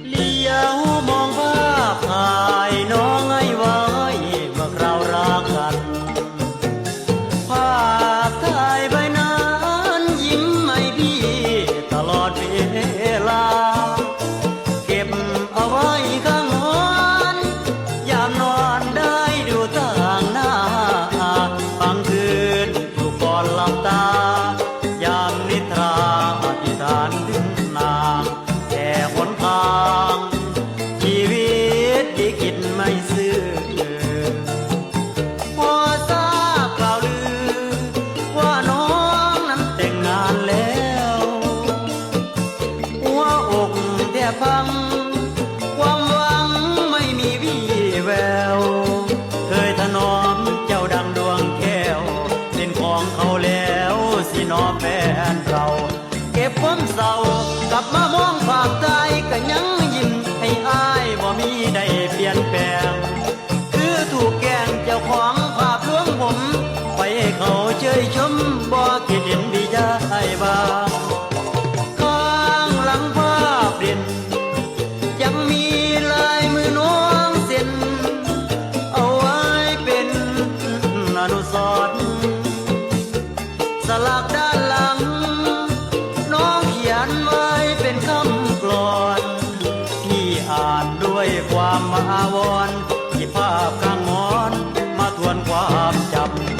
เลี้ยวมองว่าพายน้องไอ้ไวมื่ราวกันภาพถ่าใบน้นยิ้มไม่พี่ตลอดเวลา เก็บเอาไว้ข้างนอนยามนอนได้ดูต่างน้าบางคืนถูกก่อนหลับตา ยามนิทราอธิษฐนถึง คิดไม่ซื่อทราบข่าวลืว่าน้องนั้นแต่งงานแล้วหัวอกแทบพัง ความหวังไม่มีวี่แวว เคยถนอมเจ้าดังดวงแก้ว เป็นของเขาแล้วสินอแฟนเรา ของภาพลวงผม ไปเขาเชยชมบ่คิดเห็นดีใจบางข้างหลังภาพเด่ยนยังมีลายมือน้องเส้น เอาไว้เป็นอนุสรณ์สลักด้านหลัง น้องเขียนไว้เป็นคำกลอนที่อ่านด้วยความมาวอนที่ภาพข้างมอ อนความจำ